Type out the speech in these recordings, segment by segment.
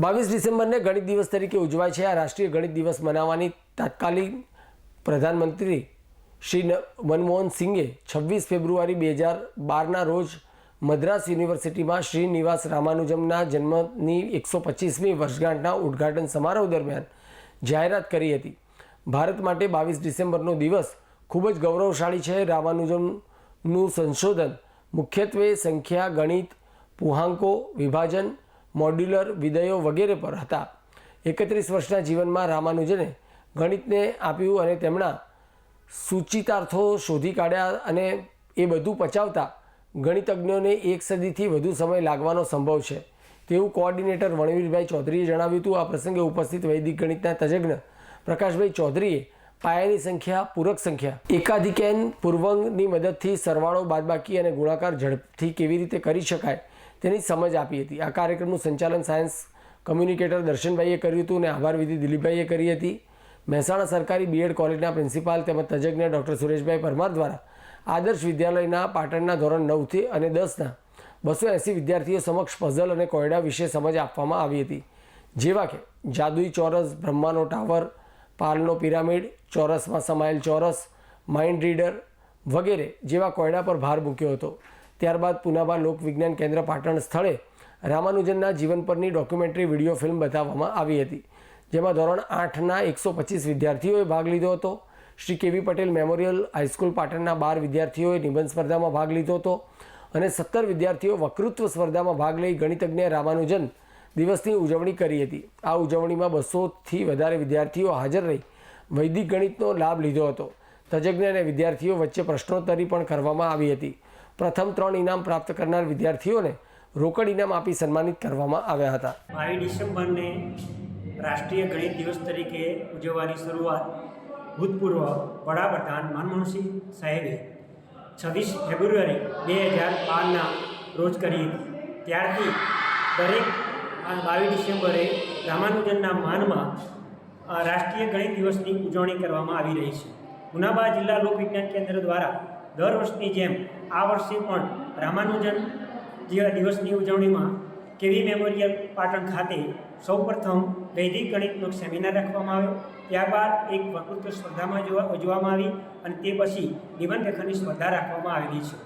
બાવીસ ડિસેમ્બરને ગણિત દિવસ તરીકે ઉજવાય છે. આ રાષ્ટ્રીય ગણિત દિવસ મનાવવાની તાત્કાલિક પ્રધાનમંત્રી શ્રી મનમોહન સિંઘે છવ્વીસ ફેબ્રુઆરી બે હજાર બારના રોજ મદ્રાસ યુનિવર્સિટીમાં શ્રીનિવાસ રામાનુજમના જન્મની એકસો પચીસમી વર્ષગાંઠના ઉદ્ઘાટન સમારોહ દરમિયાન જાહેરાત કરી હતી. ભારત માટે બાવીસ ડિસેમ્બરનો દિવસ ખૂબ જ ગૌરવશાળી છે. રામાનુજમનું સંશોધન મુખ્યત્વે સંખ્યા, ગણિત, પુહાંકો, વિભાજન મોડ્યુલર વિધેયો વગેરે પર હતા. એકત્રીસ વર્ષના જીવનમાં રામાનુજને ગણિતને આપ્યું અને તેમના સૂચિતાર્થો શોધી કાઢ્યા અને એ બધું પચાવતા ગણિતજ્ઞોને એક સદીથી વધુ સમય લાગવાનો સંભવ છે. તેવું કોઓર્ડિનેટર વણવીરભાઈ ચૌધરીએ જણાવ્યું હતું. આ પ્રસંગે ઉપસ્થિત વૈદિક ગણિતના તજજ્ઞ પ્રકાશભાઈ ચૌધરીએ પાયાની સંખ્યા, પૂરક સંખ્યા, એકાધિકેન પૂર્વંગની મદદથી સરવાળો, બાદબાકી અને ગુણાકાર ઝડપથી કેવી રીતે કરી શકાય તેની સમજ આપી હતી. આ કાર્યક્રમનું સંચાલન સાયન્સ કમ્યુનિકેટર દર્શનભાઈએ કર્યું હતું અને આભાર વિધિ દિલીપભાઈએ કરી હતી. મહેસાણા સરકારી બીએડ કોલેજના પ્રિન્સિપાલ તેમજ તજજ્ઞ ડૉક્ટર સુરેશભાઈ પરમાર દ્વારા આદર્શ વિદ્યાલયના પાટણના ધોરણ નવથી અને દસના બસો એંસી વિદ્યાર્થીઓ સમક્ષ પઝલ અને કોયડા વિશે સમજ આપવામાં આવી હતી. જેવા કે જાદુઈ ચોરસ, બ્રહ્માનો ટાવર, પાલનો પિરામિડ, ચોરસમાં સમાયેલ ચોરસ, માઇન્ડ રીડર વગેરે જેવા કોયડા પર ભાર મૂક્યો હતો. ત્યારબાદ પુનાબા લોકવિજ્ઞાન કેન્દ્ર પાટણ સ્થળે રામાનુજનના જીવન પરની ડોક્યુમેન્ટરી વીડિયો ફિલ્મ બતાવવામાં આવી હતી, જેમાં ધોરણ આઠના એકસો પચીસ વિદ્યાર્થીઓએ ભાગ લીધો હતો. શ્રી કેવી પટેલ મેમોરિયલ હાઈસ્કૂલ પાટણના બાર વિદ્યાર્થીઓએ નિબંધ સ્પર્ધામાં ભાગ લીધો હતો અને સત્તર વિદ્યાર્થીઓ વક્તૃત્વ સ્પર્ધામાં ભાગ લઈ ગણિતજ્ઞ રામાનુજન દિવસની ઉજવણી કરી હતી. આ ઉજવણીમાં બસોથી વધારે વિદ્યાર્થીઓ હાજર રહી વૈદિક ગણિતનો લાભ લીધો હતો. તજજ્ઞ અને વિદ્યાર્થીઓ વચ્ચે પ્રશ્નોત્તરી પણ કરવામાં આવી હતી. પ્રથમ ત્રણ ઇનામ પ્રાપ્ત કરનાર વિદ્યાર્થીઓને રોકડ ઇનામ આપી સન્માનિત કરવામાં આવ્યા હતા. બાવીસ ડિસેમ્બરને રાષ્ટ્રીય ગણિત દિવસ તરીકે ઉજવવાની શરૂઆત ભૂતપૂર્વ વડાપ્રધાન મનમોહનસિંહ સાહેબે છવ્વીસ ફેબ્રુઆરી બે હજાર બારના રોજ કરી હતી. ત્યારથી દરેક બાવીસ ડિસેમ્બરે રામાનુજનના માનમાં રાષ્ટ્રીય ગણિત દિવસની ઉજવણી કરવામાં આવી રહી છે. ગુનાબા જિલ્લા લોકવિજ્ઞાન કેન્દ્ર દ્વારા દર વર્ષની જેમ આ વર્ષે પણ રામાનુજન દિવસની ઉજવણીમાં કેવી મેમોરિયલ પાટણ ખાતે સૌપ્રથમ વૈદિક ગણિતનો સેમિનાર રાખવામાં આવ્યો. ત્યારબાદ એક વકૃત્વ સ્પર્ધામાં જોવા યોજવામાં આવી અને તે પછી નિબંધ લેખનની સ્પર્ધા રાખવામાં આવેલી છે.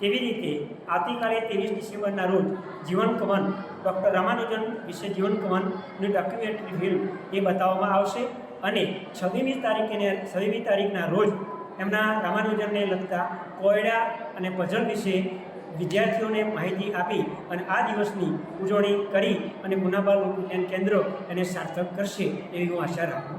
તેવી રીતે આવતીકાલે ત્રેવીસ ડિસેમ્બરના રોજ જીવન કવન ડૉક્ટર રામાનુજન વિશે જીવન કવનની ડોક્યુમેન્ટરી ફિલ્મ એ બતાવવામાં આવશે અને છવ્વીમી તારીખે છવ્વીમી તારીખના રોજ એમના રામાનુજનને લગતા કોયડા અને પઝલ વિશે વિદ્યાર્થીઓને માહિતી આપી અને આ દિવસની ઉજવણી કરી અને ગુનાબા લોકવિજ્ઞાન કેન્દ્ર એને સાર્થક કરશે એવી હું આશા રાખું.